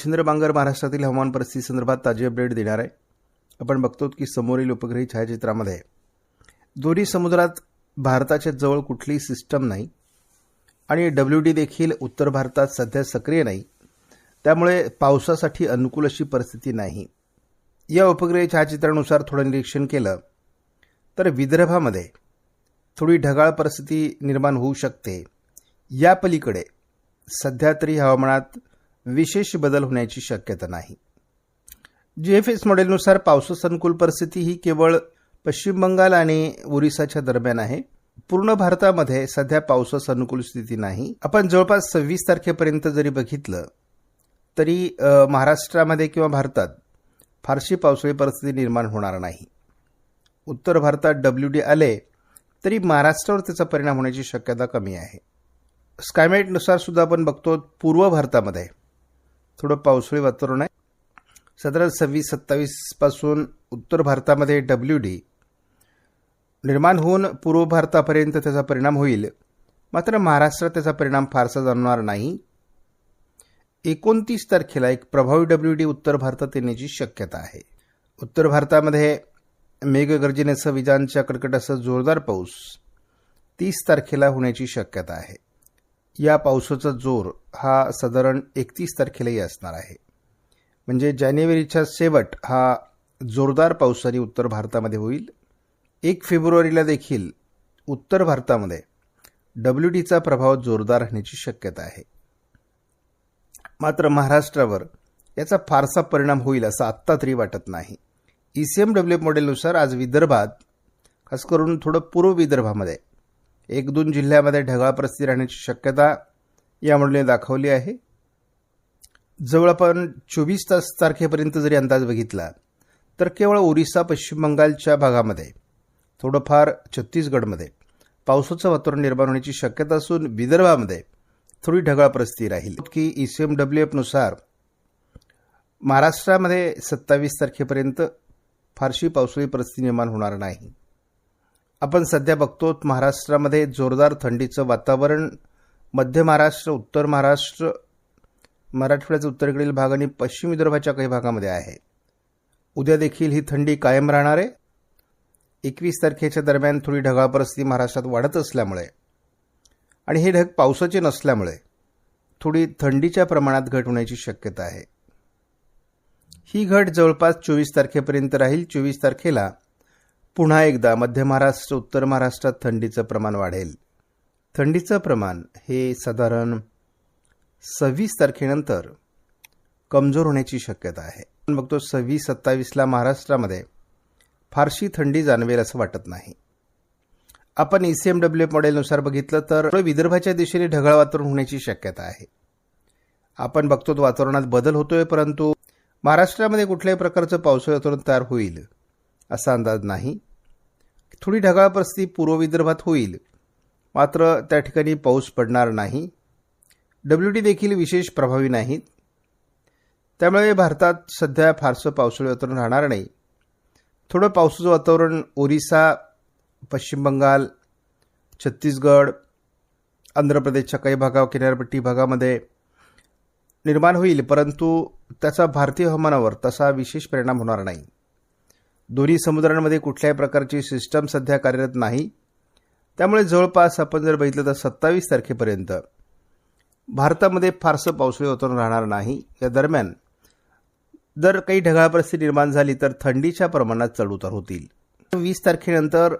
मच्छिंद्र बांगर महाराष्ट्रातील हवामान परिस्थिती संदर्भात ताजी अपडेट देणार आहे. आपण बघतो की समोरील उपग्रही छायाचित्रामध्ये दोन्ही समुद्रात भारताच्या जवळ कुठलीही सिस्टम नाही आणि डब्ल्यू डी देखील उत्तर भारतात सध्या सक्रिय नाही. त्यामुळे पावसासाठी अनुकूल अशी परिस्थिती नाही. या उपग्रही छायाचित्रानुसार थोडं निरीक्षण केलं तर विदर्भामध्ये थोडी ढगाळ परिस्थिती निर्माण होऊ शकते. या पलीकडे सध्या तरी हवामानात विशेष बदल होण्याची शक्यता नाही. जी एफ एस मॉडेलनुसार पावसास अनुकूल परिस्थिती ही केवळ पश्चिम बंगाल आणि ओरिसाच्या दरम्यान आहे. पूर्ण भारतामध्ये सध्या पावसास अनुकूल स्थिती नाही. आपण जवळपास सव्वीस तारखेपर्यंत जरी बघितलं तरी महाराष्ट्रामध्ये किंवा भारतात फारशी पावसाळी परिस्थिती निर्माण होणार नाही. उत्तर भारतात डब्ल्यू डी आले तरी महाराष्ट्रावर त्याचा परिणाम होण्याची शक्यता कमी आहे. स्कायमेटनुसार सुद्धा आपण बघतो पूर्व भारतामध्ये थोडं पावसाळी वातावरण आहे. साधारण सव्वीस सत्तावीसपासून उत्तर भारतामध्ये डब्ल्यू डी निर्माण होऊन पूर्व भारतापर्यंत त्याचा परिणाम होईल. मात्र महाराष्ट्रात त्याचा परिणाम फारसा जाणवणार नाही. एकोणतीस तारखेला एक प्रभावी डब्ल्यू डी उत्तर भारतात येण्याची शक्यता आहे. उत्तर भारतामध्ये मेघगर्जनेसह विजांच्या कडकडासह जोरदार पाऊस तीस तारखेला होण्याची शक्यता आहे. या पावसाचा जोर हा साधारण एकतीस तारखेलाही असणार आहे. म्हणजे जानेवारीच्या शेवट हा जोरदार पावसाने उत्तर भारतामध्ये होईल. एक फेब्रुवारीला देखील उत्तर भारतामध्ये डब्ल्यू डीचा प्रभाव जोरदार राहण्याची शक्यता आहे. मात्र महाराष्ट्रावर याचा फारसा परिणाम होईल असं आत्ता तरी वाटत नाही. ई सी एम डब्ल्यू मॉडेलनुसार आज विदर्भात खास करून थोडं पूर्व विदर्भामध्ये एक दोन जिल्ह्यामध्ये ढगाळ परिस्थिती राहण्याची शक्यता या मॉडेलने दाखवली आहे. जवळ आपण चोवीस तास तारखेपर्यंत जरी अंदाज बघितला तर केवळ ओरिसा पश्चिम बंगालच्या भागामध्ये थोडंफार छत्तीसगडमध्ये पावसाचं वातावरण निर्माण होण्याची शक्यता असून विदर्भामध्ये थोडी ढगाळ परिस्थिती राहील. की ई सी एम डब्ल्यू एफनुसार महाराष्ट्रामध्ये सत्तावीस तारखेपर्यंत फारशी पावसाळी परिस्थिती निर्माण होणार नाही. आपण सध्या बघतो महाराष्ट्रामध्ये जोरदार थंडीचं वातावरण मध्य महाराष्ट्र उत्तर महाराष्ट्र मराठवाड्याचा उत्तरेकडील भाग आणि पश्चिम विदर्भाच्या काही भागामध्ये आहे. उद्या देखील ही थंडी कायम राहणार आहे. एकवीस तारखेच्या दरम्यान थोडी ढगाळ परिस्थिती महाराष्ट्रात वाढत असल्यामुळे आणि हे ढग पावसाचे नसल्यामुळे थोडी थंडीच्या प्रमाणात घट होण्याची शक्यता आहे. ही घट जवळपास चोवीस तारखेपर्यंत राहील. चोवीस तारखेला पुन्हा एकदा मध्य महाराष्ट्र उत्तर महाराष्ट्रात थंडीचं प्रमाण वाढेल. थंडीचं प्रमाण हे साधारण सव्वीस तारखेनंतर कमजोर होण्याची शक्यता आहे. आपण बघतो सव्वीस सत्तावीसला महाराष्ट्रामध्ये फारशी थंडी जाणवेल असं वाटत नाही. आपण ई सी एम डब्ल्यू मॉडेलनुसार बघितलं तर विदर्भाच्या दिशेने ढगाळ वातावरण होण्याची शक्यता आहे. आपण बघतो वातावरणात बदल होतोय परंतु महाराष्ट्रामध्ये कुठल्याही प्रकारचं पावसाळी वातावरण तयार होईल. असा अंदाज नाही. थोडी ढगाळ परिस्थिती पूर्व विदर्भात होईल. मात्र त्या ठिकाणी पाऊस पडणार नाही. डब्ल्यू डी देखील विशेष प्रभावी नाहीत. त्यामुळे भारतात सध्या फारसं पावसाळी वातावरण राहणार नाही. थोडं पावसाचं वातावरण ओरिसा पश्चिम बंगाल छत्तीसगड आंध्र प्रदेशच्या काही भागा किनारपट्टी भागामध्ये निर्माण होईल परंतु त्याचा भारतीय हवामानावर तसा विशेष परिणाम होणार नाही. दोन्ही समुद्रांमध्ये कुठल्याही प्रकारची सिस्टम सध्या कार्यरत नाही. त्यामुळे जवळपास आपण जर बघितलं तर सत्तावीस तारखेपर्यंत भारतामध्ये फारसं पावसाळी वातावरण राहणार नाही. या दरम्यान जर काही ढगाळ परिस्थिती निर्माण झाली तर थंडीच्या प्रमाणात चढउतार होतील. वीस तारखेनंतर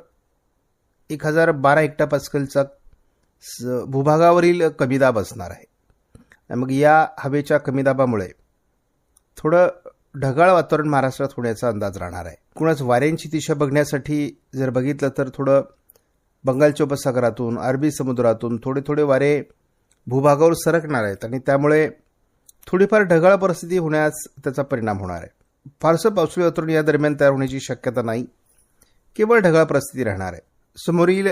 एक हजार बारा हेक्टा स- भूभागावरील कमी दाब असणार आहे. मग या हवेच्या कमी दाबामुळे थोडं ढगाळ वातावरण महाराष्ट्रात होण्याचा अंदाज राहणार आहे. एकूणच वाऱ्यांची दिशा बघण्यासाठी जर बघितलं तर थोडं बंगालच्या उपसागरातून अरबी समुद्रातून थोडे थोडे वारे भूभागावर सरकणार आहेत आणि त्यामुळे थोडीफार ढगाळ परिस्थिती होण्यास त्याचा परिणाम होणार आहे. फारसं पावसाळी वातावरण या दरम्यान तयार होण्याची शक्यता नाही. केवळ ढगाळ परिस्थिती राहणार आहे. समोरील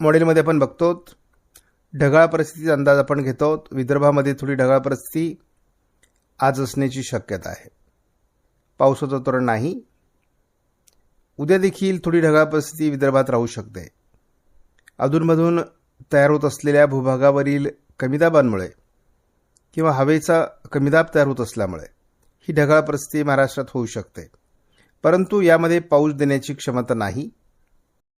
मॉडेलमध्ये आपण बघतो ढगाळ परिस्थितीचा अंदाज आपण घेतो विदर्भामध्ये थोडी ढगाळ परिस्थिती आज असण्याची शक्यता आहे. पावसाचं तोरण नाही. उद्या देखील थोडी ढगाळ परिस्थिती विदर्भात राहू शकते. अधूनमधून तयार होत असलेल्या भूभागावरील कमी दाबांमुळे किंवा हवेचा कमीदाब तयार होत असल्यामुळे ही ढगाळ परिस्थिती महाराष्ट्रात होऊ शकते. परंतु यामध्ये पाऊस देण्याची क्षमता नाही.